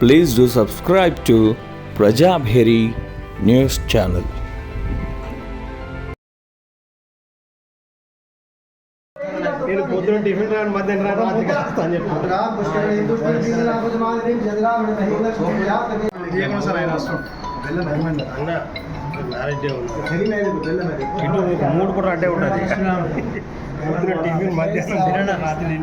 Please do subscribe to Prajabheri news channel. నేను పొద్దున tiffin రాను మధ్యాహ్నం రాను అని సార్ ఆయన వస్తాం అన్న మూడు కూడా అడ్డే ఉంటుంది పొద్దున టిఫిన్ మధ్యాహ్నం రాత్రి